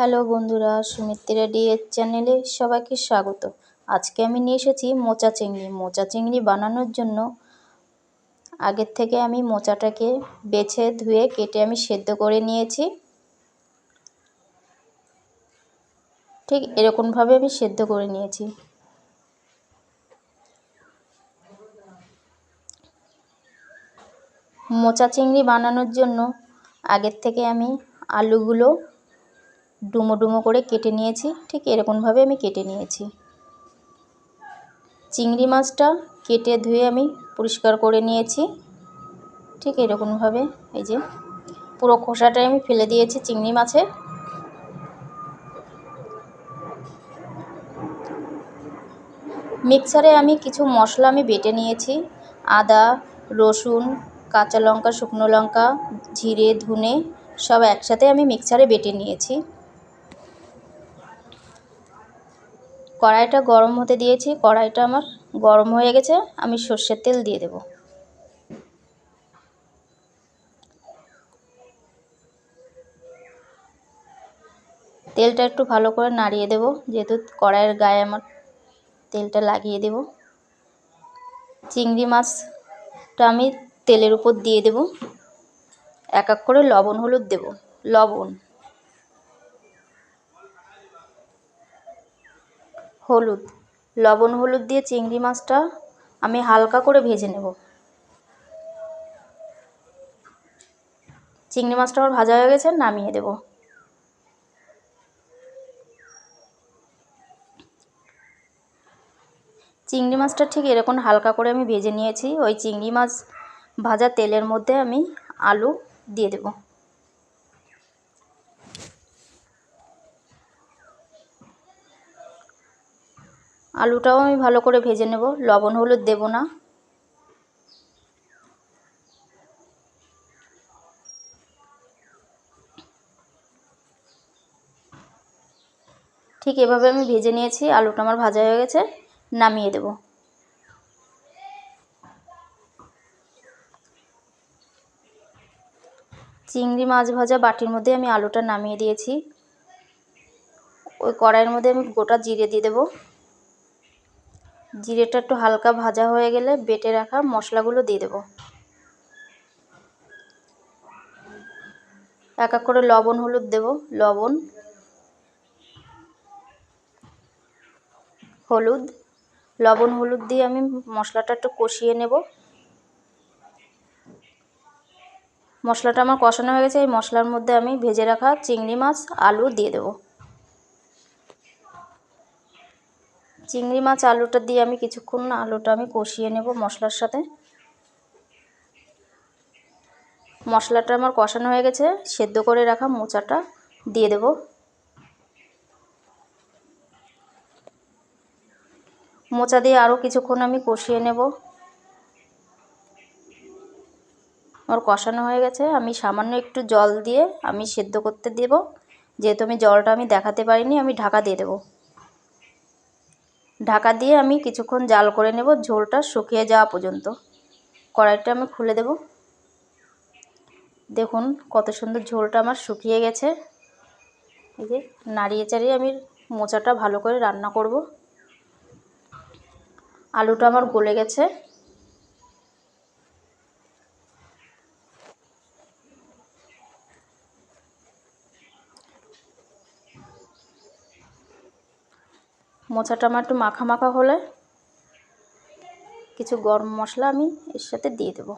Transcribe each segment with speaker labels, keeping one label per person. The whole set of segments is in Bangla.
Speaker 1: হ্যালো বন্ধুরা সুমিত্রা ডিএর চ্যানেলে সবাইকে স্বাগত। আজকে আমি নিয়ে এসেছি মোচা চিংড়ি। মোচা চিংড়ি বানানোর জন্য আগের থেকে আমি মোচাটাকে বেছে, ধুয়ে, কেটে আমি সেদ্ধ করে নিয়েছি। ঠিক এরকমভাবে আমি সেদ্ধ করে নিয়েছি। মোচা চিংড়ি বানানোর জন্য আগের থেকে আমি আলুগুলো ডুমো ডুমো করে কেটে নিয়েছি। ঠিক এরকমভাবে আমি কেটে নিয়েছি। চিংড়ি মাছটা কেটে ধুয়ে আমি পরিষ্কার করে নিয়েছি। ঠিক এরকমভাবে এই যে পুরো খোসাটাই আমি ফেলে দিয়েছি চিংড়ি মাছের। মিক্সারে আমি কিছু মশলা আমি বেটে নিয়েছি। আদা, রসুন, কাঁচা লঙ্কা, শুকনো লঙ্কা, জিরে, ধনে সব একসাথে আমি মিক্সারে বেটে নিয়েছি। কড়াইটা গরম হতে দিয়েছি, কড়াইটা আমার গরম হয়ে গেছে, আমি সর্ষের তেল দিয়ে দেব। তেলটা একটু ভালো করে নাড়িয়ে দেব, যেহেতু কড়াইয়ের গায়ে আমার তেলটা লাগিয়ে দেব। চিংড়ি মাছটা আমি তেলের উপর দিয়ে দেব। এক এক করে লবণ, হলুদ দেব, লবণ। হলুদ। লবণ হলুদ দিয়ে চিংড়ি মাছটা আমি হালকা করে ভেজে নেব। চিংড়ি মাছটা আমার ভাজা হয়ে গেছে, নামিয়ে দেব। চিংড়ি মাছটা ঠিক এরকম হালকা করে আমি ভেজে নিয়েছি। ওই চিংড়ি মাছ ভাজা তেলের মধ্যে আমি আলু দিয়ে দেবো। আলুটাও আমি ভালো করে ভেজে নেব। লবণ, হলুদ দেব না। ঠিক এভাবে আমি ভেজে নিয়েছি। আলুটা আমার ভাজা হয়ে গেছে, নামিয়ে দেব। চিংড়ি মাছ ভাজা বাটির মধ্যে আমি আলুটা নামিয়ে দিয়েছি। ওই কড়াইয়ের মধ্যে আমি গোটা জিরে দিয়ে দেবো। জিরেটা একটু হালকা ভাজা হয়ে গেলে বেটে রাখা মশলাগুলো দিয়ে দেবো। এক এক করে লবণ, হলুদ দেব। লবণ, হলুদ লবণ, হলুদ দিয়ে আমি মশলাটা একটু কষিয়ে নেব। মশলাটা আমার কষানো হয়ে গেছে, এই মশলার মধ্যে আমি ভেজে রাখা চিংড়ি মাছ, আলু দিয়ে দেবো। চিংড়ি মাছ, আলুটা দিয়ে আমি কিছুক্ষণ আলুটা আমি কষিয়ে নেব মশলার সাথে। মশলাটা আমার কষানো হয়ে গেছে, সেদ্ধ করে রাখা মোচাটা দিয়ে দেব। মোচা দিয়ে আরও কিছুক্ষণ আমি কষিয়ে নেব। আমার কষানো হয়ে গেছে, আমি সামান্য একটু জল দিয়ে আমি সেদ্ধ করতে দেব। যেহেতু আমি জলটা আমি দেখাতে পারিনি, আমি ঢাকা দিয়ে দেবো। ঢাকা দিয়ে আমি কিছুক্ষণ জাল করে নেব, ঝোলটা শুকিয়ে যাওয়া পর্যন্ত। কড়াইটা আমি খুলে দেব। দেখুন কত সুন্দর ঝোলটা আমার শুকিয়ে গেছে। এই যে নাড়িয়ে চাড়িয়ে আমি মোচাটা ভালো করে রান্না করব। আলুটা আমার গলে গেছে। মোচাটা আমার একটু মাখা মাখা হলে কিছু গরম মশলা আমি এর সাথে দিয়ে দেব।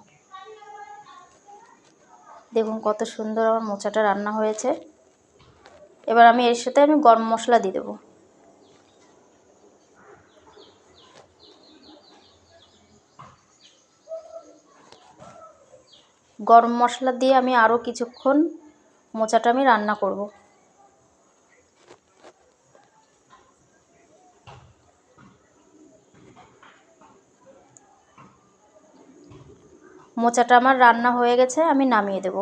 Speaker 1: দেখুন কত সুন্দর আমার মোচাটা রান্না হয়েছে। এবার আমি এর সাথে আমি গরম মশলা দিয়ে দেবো। গরম মশলা দিয়ে আমি আরও কিছুক্ষণ মোচাটা আমি রান্না করব। মোচাটা আমার রান্না হয়ে গেছে, আমি নামিয়ে দেব।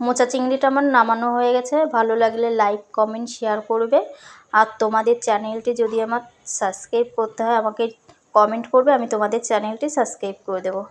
Speaker 1: মোচা চিংড়িটা আমার নামানো হয়ে গেছে, ভালো লাগলে লাইক, কমেন্ট, শেয়ার করবে। আর তোমাদের চ্যানেলটি যদি আমার সাবস্ক্রাইব করতে হয়, আমাকে কমেন্ট করবে, আমি তোমাদের চ্যানেলটি সাবস্ক্রাইব করে দেবো।